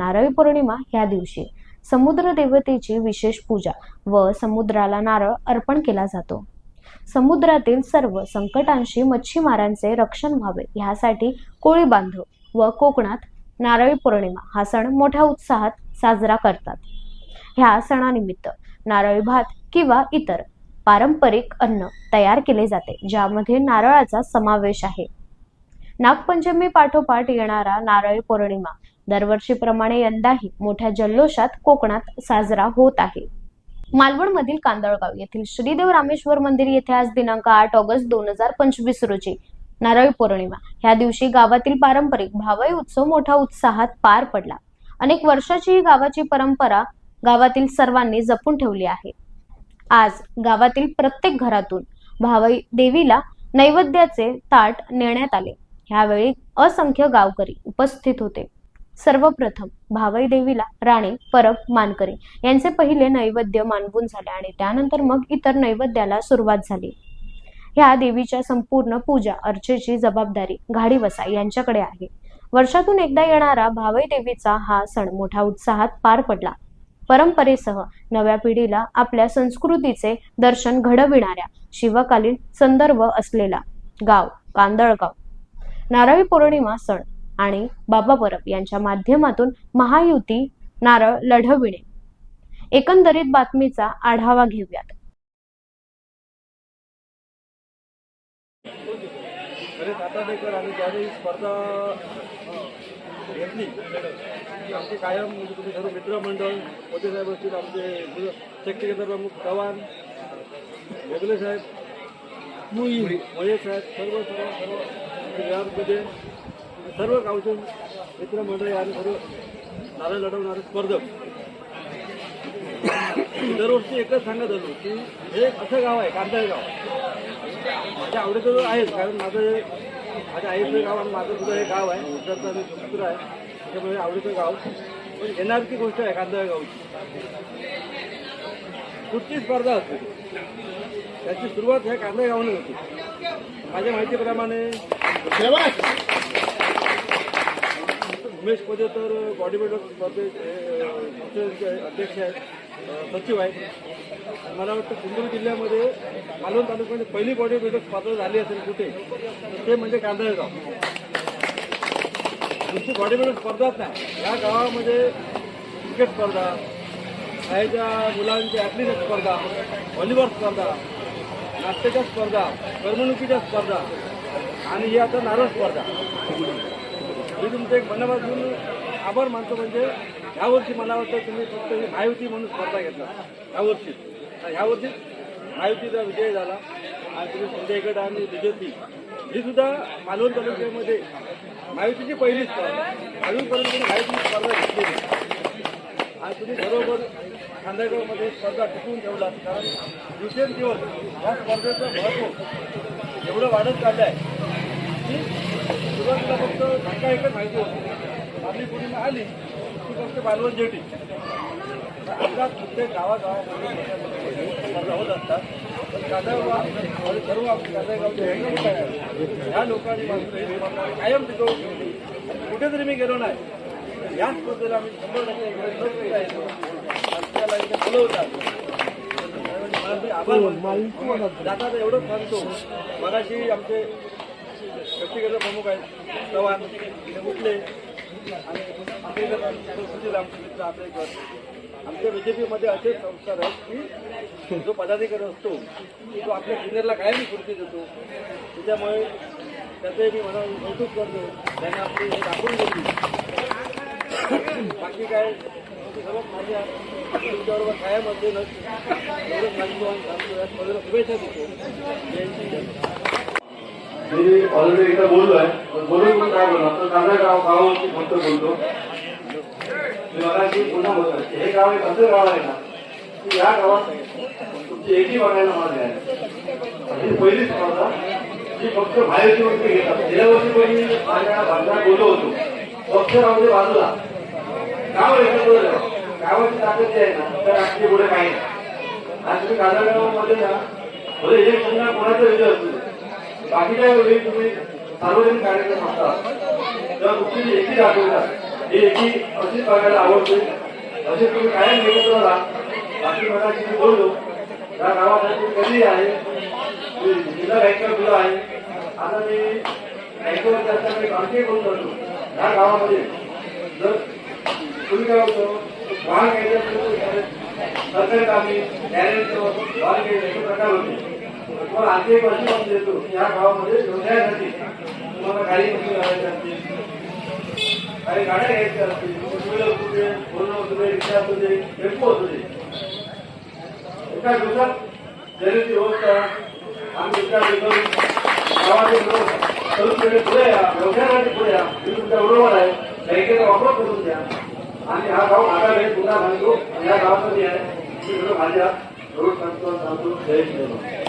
नारळी पौर्णिमा ह्या दिवशी समुद्र देवतेची विशेष पूजा व समुद्राला नारळ अर्पण केला जातो. समुद्रातील सर्व संकटांशी मच्छीमारांचे रक्षण व्हावे ह्यासाठी कोळी बांधव व कोकणात नारळी पौर्णिमा हा सण मोठ्या उत्साहात साजरा करतात. ह्या सणानिमित्त नारळी भात किंवा इतर पारंपरिक अन्न तयार केले जाते ज्यामध्ये नारळाचा समावेश आहे. नागपंचमी पाठोपाठ येणारा नारळी पौर्णिमा दरवर्षीप्रमाणे यंदाही मोठ्या जल्लोषात कोकणात साजरा होत आहे. मालवणमधील कांदळगाव येथील श्रीदेव रामेश्वर मंदिर येथे आज दिनांक आठ ऑगस्ट दोन हजार पंचवीस रोजी नारळी पौर्णिमा. ह्या दिवशी गावातील पारंपरिक भावई उत्सव मोठ्या उत्साहात पार पडला. अनेक वर्षाची ही गावाची परंपरा गावातील सर्वांनी जपून ठेवली आहे. आज गावातील प्रत्येक घरातून भावई देवीला नैवेद्याचे ताट नेण्यात आले. ह्यावेळी असंख्य गावकरी उपस्थित होते. सर्वप्रथम भावई देवीला राणे परब मानकरी यांचे पहिले नैवेद्य मानवून झाले आणि त्यानंतर मग इतर नैवेद्याला सुरुवात झाली. ह्या देवीच्या संपूर्ण पूजा अर्चेची जबाबदारी घाडीवसा यांच्याकडे आहे. वर्षातून एकदा येणारा भावई देवीचा हा सण मोठ्या उत्साहात पार पडला. परंपरेसह नव्या पिढीला आपल्या संस्कृतीचे दर्शन घडविणाऱ्या शिवकालीन संदर्भ असलेला गाव कांदळगाव. नारळी पौर्णिमा सण आणि बाबा परब यांच्या माध्यमातून महायुती नारळ लढविणे. एकंदरीत बातमीचा आढावा घेऊयात. आमचे कायम म्हणजे तुम्ही सर्व मित्रमंडळ मोठे साहेब असतील आमचे शक्ती केंद्र प्रमुख चव्हाण वेगळे साहेब साहेब सर्व सर्व सर्व सर्व गावचे मित्रमंडळी आणि सर्व नारळ लढवणारे स्पर्धक मी दरवर्षी एकच सांगत असतो की हे असं गाव आहे कांदळगाव माझ्या आवडीचं जो आहेच कारण माझं माझ्या आईचं गाव आणि माझं सुद्धा हे गाव आहे इकडचं आणि आहे. त्याच्यामुळे आवडीचं गाव. पण येणारची गोष्ट आहे कांदळ गावची. कुठची स्पर्धा असते? त्याची सुरुवात ह्या कांदळ गावाने होती. माझ्या माहितीप्रमाणे उमेश पदे तर बॉडी बिल्डर स्पर्धेचे अध्यक्ष आहेत सचिव आहेत. मला वाटतं सिंधुदुर्ग जिल्ह्यामध्ये मालवण तालुक्यामध्ये पहिली बॉडी बिल्डर स्पर्धा झाली असेल कुठे ते म्हणजे कांदळगाव. नुसती बॉडी बिल्डर स्पर्धाच नाही. या गावामध्ये क्रिकेट स्पर्धा शाळेच्या मुलांची ॲथलेटिक स्पर्धा व्हॉलीबॉल स्पर्धा नाट्याच्या स्पर्धा करमणुकीच्या स्पर्धा आणि ही आता नारळ स्पर्धा. मी तुमचं एक मनापासून आभार मानतो. म्हणजे ह्यावर्षी मला वाटतं तुम्ही फक्त ही महायुती म्हणून स्पर्धा घेतला. ह्यावर्षी ह्यावर्षी महायुतीचा विजय झाला. आणि तुम्ही संजय गट आणि बीजेपी ही सुद्धा मालवण तालुक्यामध्ये महायुतीची पहिली स्पर्धा. अजूनपर्यंत तुम्ही महायुतीची स्पर्धा घेतलेली आणि तुम्ही बरोबर खांदेगावमध्ये स्पर्धा टिकवून ठेवला. कारण दिवसेंदिवस या स्पर्धेचं महत्त्व एवढं वाढत चाललं आहे की सुरुवातीला फक्त धक्का एकच माहिती होती. आपली पूर्ण आली ती फक्त बालवण जेटी आता प्रत्येक गावागावामध्ये स्पर्धा होत असतात पण कांदागाव सर्व आपले कांदागावचे ह्या लोकांनी मात्र कायम टिकवून कुठेतरी मी गेलो नाही. या स्पर्धेला आम्ही शंभर टक्के प्रयत्न बोलवतात. आभार मानतो. एवढंच सांगतो. मगाशी आमचे व्यक्तिगत प्रमुख आहेत. चव्हाण ते उठले आणि आंबेडकर आणि सुशील आंबेडकर आमच्या बीजेपीमध्ये असे संस्कार आहेत की जो पदाधिकारी असतो तो आपल्या सिनियरला कायम स्फूर्ती देतो. त्याच्यामुळे त्याचे मी मला कौतुक करतो. त्याने आपली हे दाखवून देतो. बाकी काय? सर्वात माझ्या तुमच्याबरोबर कायम असेलच. एवढंच सांगतो आणि सांगतो या शुभेच्छा देतो. जयंती मी ऑलरेडी एकदा बोललोय पण बोलून पण काय बोलणार? तर कांदा गाव गावावरती फक्त बोलतो. मी मगाशी पुन्हा बोलतो हे गाव एक असं गाव आहे ना की या गावात तुमची एकही बघायला मला आहे. ही पहिलीच स्पर्धा जी फक्त बाहेरची वस्तू घेतात. गेल्या वर्षी पण मी माझ्या भाषणात बोललो होतो. पक्ष राहू बाजूला. गाव एकत्र गावाची ताकद जी आहे ना तर आजची पुढे काही नाही. आज तुम्ही कांदा गावामध्ये ना भले हे कोणाचा विजय असतो बाकीच्या वेळी तुम्ही सार्वजनिक कार्यक्रम असतात तेव्हा तुमची जी एकी दाखवतात ही एकी अशीच बघायला आवडते. असे तुम्ही कायम एकत्र राहा. बाकी मगाशी मी बोललो त्या गावासाठी कधी आहे. जिल्हा बँकेवर दिलं आहे. आता मी बँकेवर असताना आणखी बोलत होतो या गावामध्ये. जर तुम्ही काय होतं वाहन घ्यायचं सरकारी कामी गॅरेजचं वाहन घ्यायचं प्रकार होते. तुम्हाला आणखी एक पण देतो या गावामध्ये व्यवसायासाठी तुम्हाला गाडी कशी असतील. काही गाड्या घ्यायच्या असतील. टू व्हीलर दे रिक्षा असू दे टेम्पो असू दे एका दिवसात व्यवस्था आम्ही विचार लोक पुढे या व्यवसायासाठी पुढे या मी तुमच्या बरोबर आहे बँकेचा वापर करून द्या आणि हा गाव माझा वेळ पुन्हा बांधतो या गावामध्ये आहे. मी सगळं रोड सांगतो सांगतो जय श्रीराम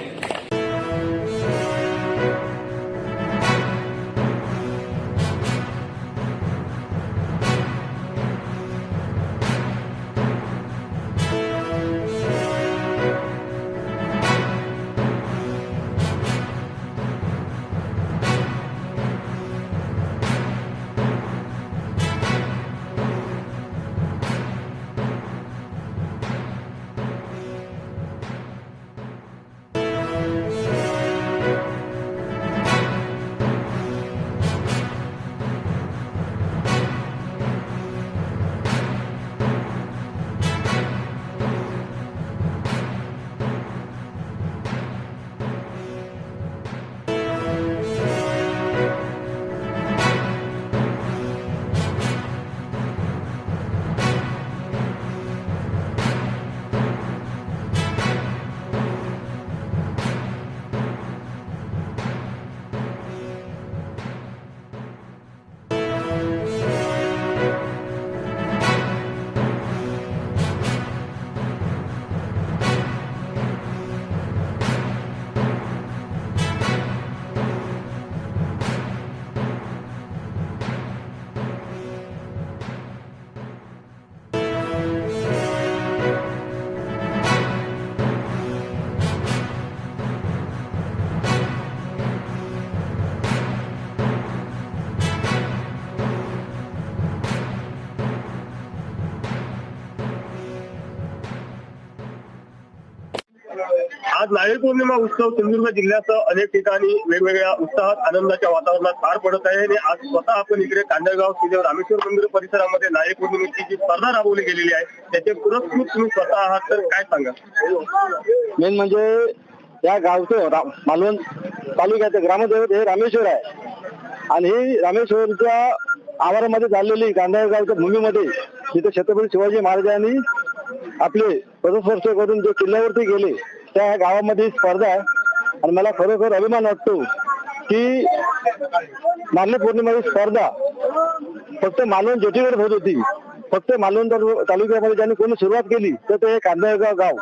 आज नारळी पौर्णिमा उत्सव सिंधुदुर्ग जिल्ह्यासह अनेक ठिकाणी वेगवेगळ्या उत्साहात आनंदाच्या वातावरणात पार पडत आहे आणि आज स्वतः आपण इकडे कांदळगाव श्रीदेव रामेश्वर मंदिर परिसरामध्ये नारळी पौर्णिमेची जी स्पर्धा राबवली गेलेली आहे त्याचे पुरस्कृत तुम्ही स्वतः आहात तर काय सांगा मेन म्हणजे या गावचं मालवण तालुक्याचं ग्रामदैवत हे रामेश्वर आहे. आणि हे रामेश्वरच्या आवारामध्ये चाललेली कांदळगावच्या भूमीमध्ये जिथे छत्रपती शिवाजी महाराजांनी आपले पदस्पर्श करून जे किल्ल्यावरती गेले त्या ह्या गावामध्ये स्पर्धा आहे. आणि मला खरोखर अभिमान वाटतो की नारळी पौर्णिमाची स्पर्धा फक्त मालवण ज्योतीवर होत होती. फक्त मालवण तालुक्यामध्ये ज्यांनी कोणी सुरुवात केली तर ते कांदळगाव गाव.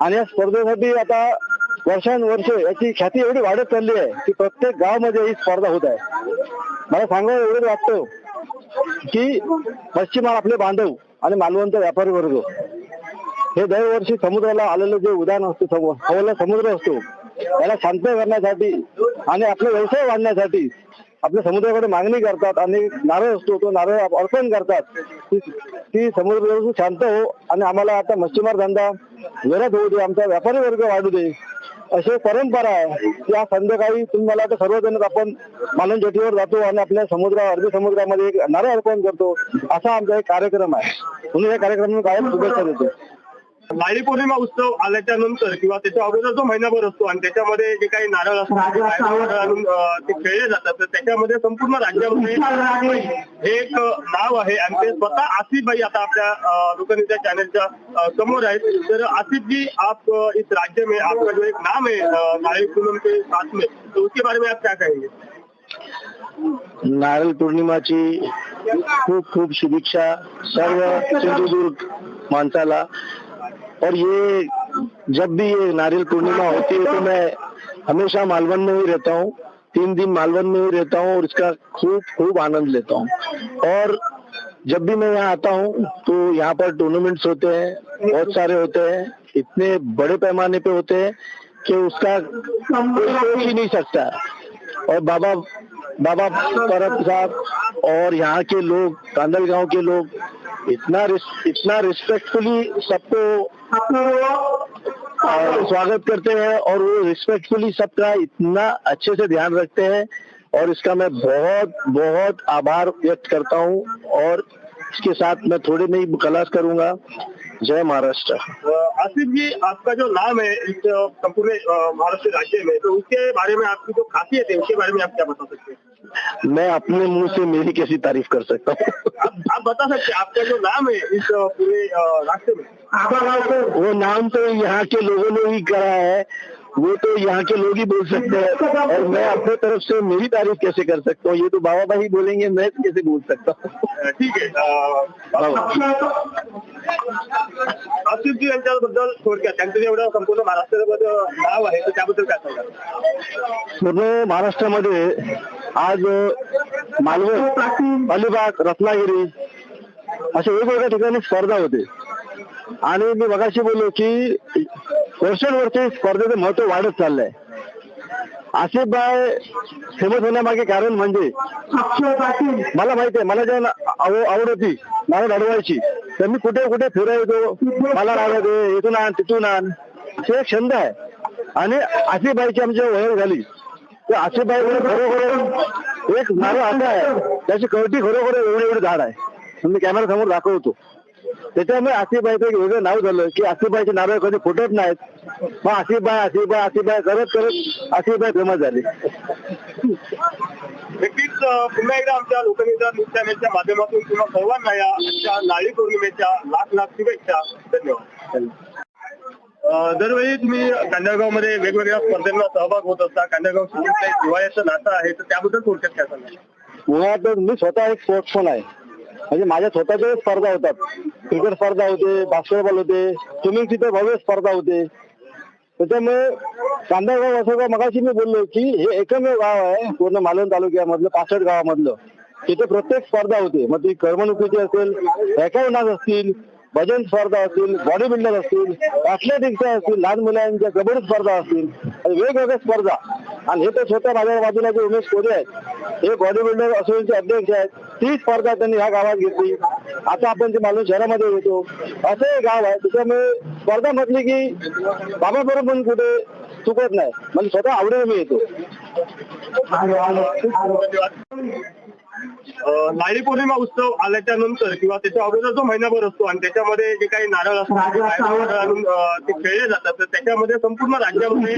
आणि या स्पर्धेसाठी आता वर्षानुवर्ष याची ख्याती एवढी वाढत चालली आहे की प्रत्येक गावामध्ये ही स्पर्धा होत आहे. मला सांगायला एवढं वाटतं की पश्चिमा आपले बांधव आणि मालवणचा व्यापारी वर्ग. हे दरवर्षी समुद्राला आलेलं जे उदाहरण असतो हवाला समुद्र असतो. त्याला शांत करण्यासाठी आणि आपला व्यवसाय वाढण्यासाठी आपल्या समुद्राकडे मागणी करतात आणि नारळ असतो तो नारळ अर्पण करतात. की समुद्र शांत हो आणि आम्हाला आता मच्छीमार धंदा गरज होऊ दे आमचा व्यापारी वर्ग वाढू दे अशी परंपरा आहे. या संध्याकाळी तुम्ही मला आता सर्वजण आपण मालवण जेटीवर जातो आणि आपल्या समुद्रा अरबी समुद्रामध्ये एक नारळ अर्पण करतो. असा आमचा एक कार्यक्रम आहे. म्हणून या कार्यक्रमाला कायम शुभेच्छा देतो. नारळी पौर्णिमा उत्सव आल्याच्यानंतर किंवा त्याच्या अगोदर जो महिनाभर असतो आणि त्याच्यामध्ये जे काही नारळ असतात ते खेळले जातात. तर त्याच्यामध्ये संपूर्ण राज्यामध्ये हे एक नाव आहे आणि ते स्वतः आसिफबाई आता आपल्या लोकनेत्या चॅनलच्या समोर आहेत. तर आसिफजी आप इस राज्य में आपका जो एक नाम है नारळी पूनम के साथ में तो उसके बारे में आप क्या कहेंगे? नारळ पौर्णिमाची खूप खूप शुभेच्छा सर्व सिंधुदुर्ग माणसाला. और ये जब भी ये नारियल पूर्णिमा होती है तो मैं हमेशा मालवन में ही रहता हूँ, तीन दिन मालवन में ही रहता हूँ और इसका खूब खूब आनंद लेता हूँ। और जब भी मैं यहाँ आता हूँ तो यहाँ पर टूर्नामेंट्स होते हैं, बहुत सारे होते हैं, इतने बड़े पैमाने पे होते हैं कि उसका कोई सोच ही नहीं सकता। और बाबा बाबा परब साहब और यहाँ के लोग, कांदलगांव के लोग, इतना रिस- इतना रिस्पेक्टफुली सबको स्वागत करते हैं और वो रिस्पेक्टफुली सबका इतना अच्छे से ध्यान रखते हैं और इसका मैं बहुत बहुत आभार व्यक्त करता हूँ और इसके साथ मैं थोड़े में ही खलास करूँगा। जय महाराष्ट्र। आसिफ जी आपका जो नाम है इस संपूर्ण महाराष्ट्र राज्य में तो उसके बारे में आपकी जो खासियत है उसके बारे में आप क्या बता सकते हैं? मैं अपने मुँह से मेरी कैसी तारीफ़ कर सकता हूँ? आप, आप बता सकते हैं आपका जो नाम है इस पूरे राष्ट्र में? वो नाम तो यहाँ के लोगों ने ही करा है। वो तो यहाँ के लोग ही बोल सकते हैं। और मैं अपने तरफ से मेरी तारीफ कैसे कर सकता हूँ? ये तो बाबा भाई बोलेंगे मैं कैसे बोल सकता हूँ? ठीक आहे अ, आसिफ जी। यांच्याबद्दल थोडक्यात त्यांचं जेवढं संपूर्ण महाराष्ट्रामध्ये नाव आहे तर त्याबद्दल काय सांगा पूर्ण महाराष्ट्रामध्ये आज मालवण अलिबाग रत्नागिरी अशा वेगवेगळ्या ठिकाणी स्पर्धा होते. आणि मी मगाशी बोललो की वर्षानुवर्षी स्पर्धेचं महत्त्व वाढत चाललंय. आसिफ बाय फेमस होण्यामागे कारण म्हणजे? मला माहिती आहे मला जेव्हा आव- आवड होती मला अडवायची तर मी कुठे कुठे फिरायचो मला नावं इथून आण तिथून आण. ते एक छंद आहे. आणि आसिफ बाईची आमची ओळख झाली तर आसिफ बाई खरोखर एक झाड असं आहे. त्याची कवटी खरोखर एवढे एवढे झाड आहे. मी कॅमेरा समोर दाखवतो. त्याच्यामुळे आसिफबाईचं एक वेगळं नाव झालं की आसिफबाईचे नारळ कधी फुटत नाहीत. मग आसिफबाई आसिफबाई आसिफबाई करत करत आसिफबाई फेमस झाली. नक्कीच पुन्हा एकदा आमच्या लोकनेता न्यूज चॅनलच्या माध्यमातून तुम्हा सर्वांना या आजच्या नारळी पौर्णिमेच्या लाख लाख शुभेच्छा. धन्यवाद. अ, दरवेळी तुम्ही कांदळगावमध्ये वेगवेगळ्या स्पर्धेला सहभाग होत असता. कांदळगाव जिव्हाळ्याचं नातं आहे तर त्याबद्दल थोडक्यात काय सांगा मुळात मी स्वतः एक स्पोर्ट्समन आहे. म्हणजे माझ्या स्वतःच्या स्पर्धा होतात. क्रिकेट स्पर्धा होते बास्केटबॉल होते स्विमिंगची तर भव्य स्पर्धा होते. त्याच्यामुळे कांदागाव असं का मगाशी मी बोललो की हे एकमेव गाव आहे पूर्ण मालवण तालुक्यामधलं पासष्ट गावामधलं. तिथे प्रत्येक स्पर्धा होते. मग ती करमणुकीची असेल अकॅउंट असतील भजन स्पर्धा असतील बॉडी बिल्डर असतील ऍथलेटिक्सच्या असतील लहान मुलांच्या कबड्डी स्पर्धा असतील वेगवेगळ्या स्पर्धा. आणि हे तर स्वतः माझ्या बाजूला जे उमेश कोरे आहेत हे बॉडी बिल्डर असोसिएशनचे अध्यक्ष आहेत ती स्पर्धा त्यांनी ह्या गावात घेतली. आता आपण ते मालूम शहरामध्ये येतो असं हे गाव आहे त्याच्यामुळे स्पर्धा म्हटली की बाबा बरोबर पण कुठे चुकत नाही. म्हणजे स्वतः आवडीने मी येतो. नारळी पौर्णिमा उत्सव आल्याच्यानंतर किंवा त्याच्या अगोदर जो महिनाभर असतो आणि त्याच्यामध्ये जे काही नारळ असतात ते खेळले जातात तर त्याच्यामध्ये संपूर्ण राज्यामध्ये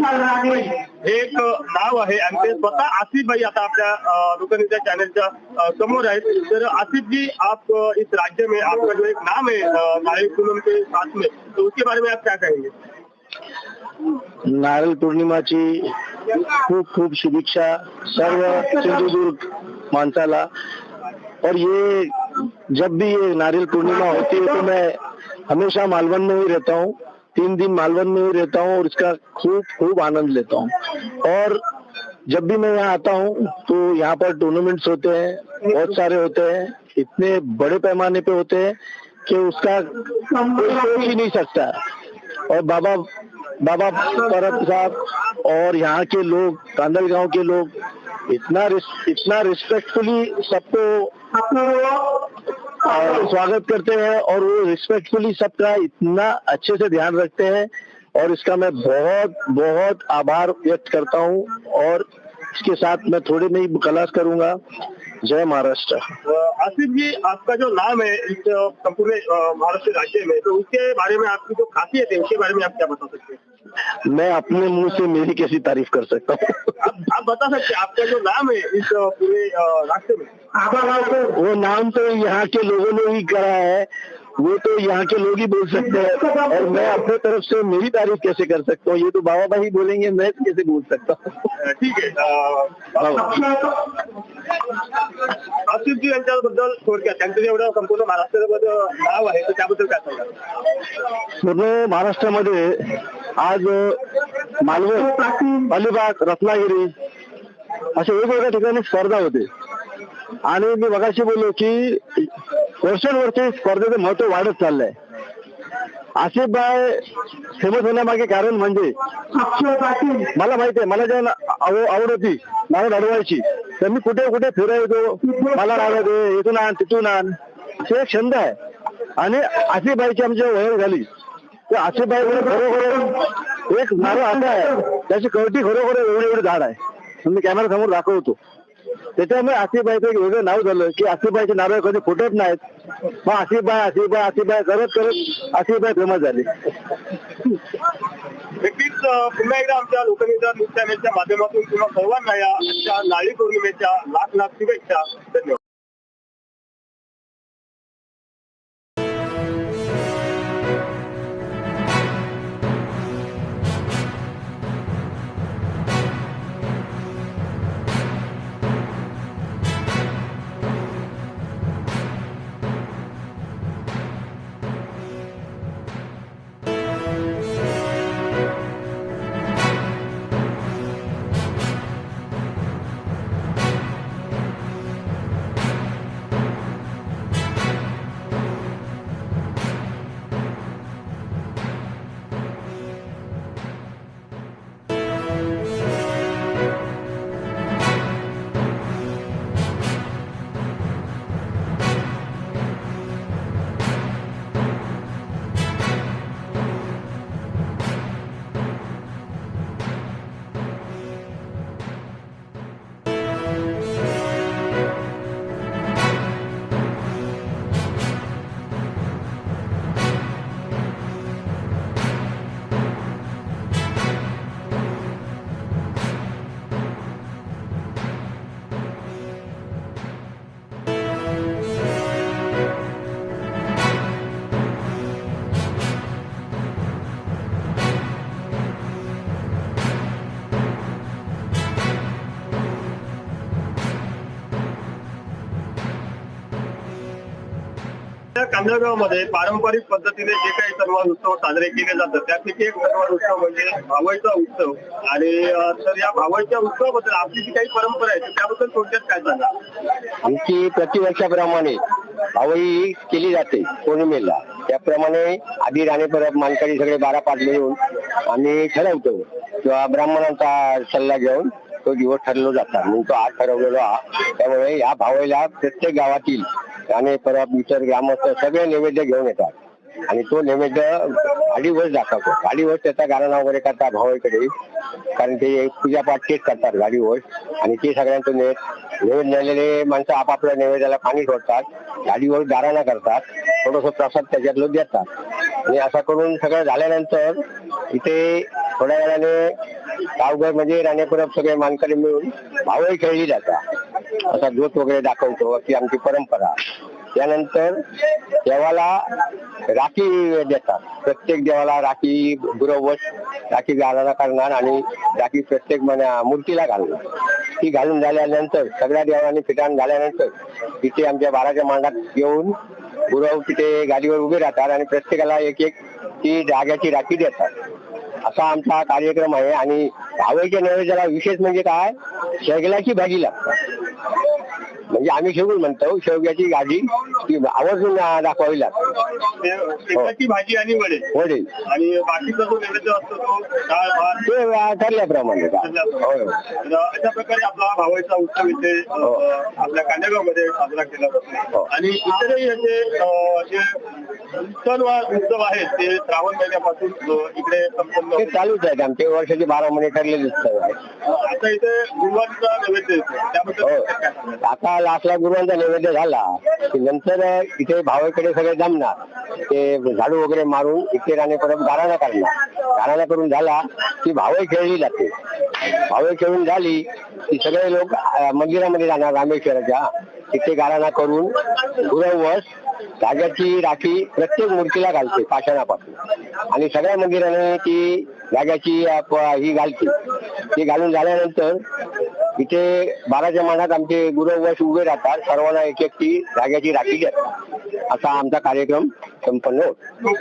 हे एक नाव आहे आणि ते स्वतः आसिफबाई आता आपल्या लोकनीच्या लोकनेत्या चॅनलच्या समोर आहेत. तर आसिफ जी आप इस राज्य में आपका जो एक नाम है अ, नारळी पूनम के साथ में तो उसके बारे में आप क्या कहेंगे? नारळ पौर्णिमाची खूप खूप शुभेच्छा. सर्व सिंधुदुर्ग माणसाला और ये जब भी ये नारियल पूर्णिमा होती है तो मैं हमेशा मालवन में ही रहता हूँ। तीन दिन मालवन में ही रहता हूँ और इसका खूब खूब आनंद लेता हूँ। और जब भी मैं यहाँ आता हूँ तो यहाँ पर टूर्नामेंट्स होते हैं, बहुत सारे होते हैं, इतने बड़े पैमाने पे होते हैं कि उसका कोई सोच ही नहीं सकता। और बाबा बाबा परब साहब और यहाँ के लोग, कांदलगांव के लोग इतना इतना रिस्पेक्टफुली सबको स्वागत करते हैं और वो रिस्पेक्टफुली सबका इतना अच्छे से ध्यान रखते हैं और इसका मैं बहुत बहुत आभार व्यक्त करता हूँ और इसके साथ मैं थोड़े में ही कलाश करूँगा। जय महाराष्ट्र। आसिफ जी आपका जो नाम है इस संपूर्ण महाराष्ट्र राज्य में तो उसके बारे में आपकी जो खासियत है उसके बारे में आप क्या बता सकते हैं? मैं अपने मुँह से मेरी कैसी तारीफ़ कर सकता हूँ? आप, आप बता सकते हैं आपका जो नाम है इस पूरे राष्ट्र में? वो नाम तो यहाँ के लोगों ने ही करा है। वो तो यहाँ के लोग ही बोल सकते हैं। और मैं अपने तरफ से मेरी तारीफ कैसे कर सकता हूँ? ये तो बाबा भाई बोलेंगे मैं कैसे बोल सकता हूँ? ठीक आहे अ, आसिफ जी। यांच्याबद्दल थोडक्यात त्यांचं जेवढं संपूर्ण महाराष्ट्रामध्ये नाव आहे तर त्याबद्दल काय सांगा पूर्ण महाराष्ट्रामध्ये आज मालवण अलिबाग रत्नागिरी अशा वेगवेगळ्या ठिकाणी स्पर्धा होते. आणि मी मगाशी बोललो की वर्षानुवर्षे स्पर्धेचं महत्त्व वाढत चाललंय. आसिफ बाय फेमस होण्यामागे कारण म्हणजे? मला माहिती आहे मला जेव्हा आवड होती मला अडवायची तर मी कुठे कुठे फिरायचो मला राहू इथून आण तिथून आण. ते एक छंद आहे. आणि आसिफबाईची आमची वयर झाली तर आसिफबाई खरोखर एक नारळ असा आहे. त्याची कवटी खरोखर एवढे एवढे झाड आहे. मी कॅमेरा समोर दाखवतो. त्याच्यामुळे आसिफबाईचं एक वेगळं नाव झालं की आसिफबाईचे नारळ कधी फुटत नाहीत. मग आसिफबाई आसिफबाई आसिफबाई करत करत आसिफबाई फेमस झाली. नक्कीच पुन्हा एकदा आमच्या लोकनेता नृत्याच्या माध्यमातून तुम्हा सर्वांना या आजच्या नाळी पौर्णिमेच्या लाख लाख शुभेच्छा. धन्यवाद. कांदळगावमध्ये पारंपरिक पद्धतीने जे काही सणवार उत्सव साजरे केले जातात त्यापैकी एक सणवार उत्सव म्हणजे भावईचा उत्सव. आणि तर या भावईच्या उत्सवाबद्दल आपली जी काही परंपरा आहे त्याबद्दल थोडक्यात काय सांगा आमची प्रतिवर्षाप्रमाणे भावई केली जाते पौर्णिमेला. त्याप्रमाणे आधी राणे परत मानकरी सगळे बारा पाटले येऊन आम्ही ठरवतो. किंवा ब्राह्मणांचा सल्ला घेऊन तो दिवस ठरलो जातात म्हणून तो आज ठरवलेलो हा. त्यामुळे या भावईला प्रत्येक गावातील राणे परब इतर ग्रामस्थ सगळे नैवेद्य घेऊन येतात. आणि तो नैवेद्य गाडीवर दाखवतो. गाडीवर त्याचा गाराणा वगैरे करतात भावाईकडे. कारण ते पूजापाठ तेच करतात गाडीवर. आणि ते सगळ्यांचं नैवेद्य झालेले माणसं आपापल्या नैवेद्याला पाणी सोडतात. गाडीवर गाराणा करतात. थोडस प्रसाद त्याच्यातलं देतात. आणि असं करून सगळं झाल्यानंतर इथे थोड्या वेळाने गावघर म्हणजे राणेपुरब सगळे मानकरी मिळून भावही खेळली जातात. असा ज्योत वगैरे दाखवतो अशी आमची परंपरा. त्यानंतर देवाला राखी देतात. प्रत्येक देवाला राखी गुरवत राखी घालायला करणार आणि राखी प्रत्येक मना मूर्तीला घालणार. ती घालून झाल्यानंतर सगळ्या देवांनी फिटान झाल्यानंतर तिथे आमच्या बाराच्या मांडात येऊन गुरव तिथे गाडीवर उभे राहतात आणि प्रत्येकाला एक एक ती जाग्याची राखी देतात. असा आमचा कार्यक्रम आहे. आणि भावईच्या नैवेद्याला विशेष म्हणजे काय? शेगलाची भाजी लागतात. म्हणजे आम्ही शेवगुळ म्हणतो शेवग्याची भाजी ती आवर्जून दाखवावी लागते. शेंगाची भाजी आणि वडे. वडील आणि बाकीचा जो नैवेद्य असतो तो डाळ भात. ते अं, ठरल्याप्रमाणे. तर अशा प्रकारे आपला भावाचा उत्सव इथे हो. आपल्या कांदेगावमध्ये साजरा केला जातो. आणि इतरही याचे अ, जे सणवार उत्सव आहेत ते श्रावण महिन्यापासून इकडे संपन्न. चालूच आहेत आमचे वर्षाचे बारा महिने ठरलेले उत्सव आहे आता इथे गुरुवारचा नैवेद्य येतो. त्याबद्दल हो? आता लाखला गुरुवांचा नैवेद्य झाला की नंतर इथे भावेकडे सगळे जमणार. ते झाडू वगैरे मारून इथे राणे परत गाराणा करणार गाराणा करून झाला की भावे खेळली जाते. भावे खेळून झाली की सगळे लोक मंदिरामध्ये जाणार रामेश्वराच्या. तिथे गाराणा करून गुरववस जाग्याची राखी प्रत्येक मूर्तीला घालते पाषाणापासून. आणि सगळ्या मंदिराने ती जाग्याची ही घालते. ती घालून झाल्यानंतर इथे बाराच्या मानात आमचे गुरुवश उभे राहतात. सर्वांना एक एक ती जाग्याची राखी देतात असा आमचा कार्यक्रम संपन्न होतो.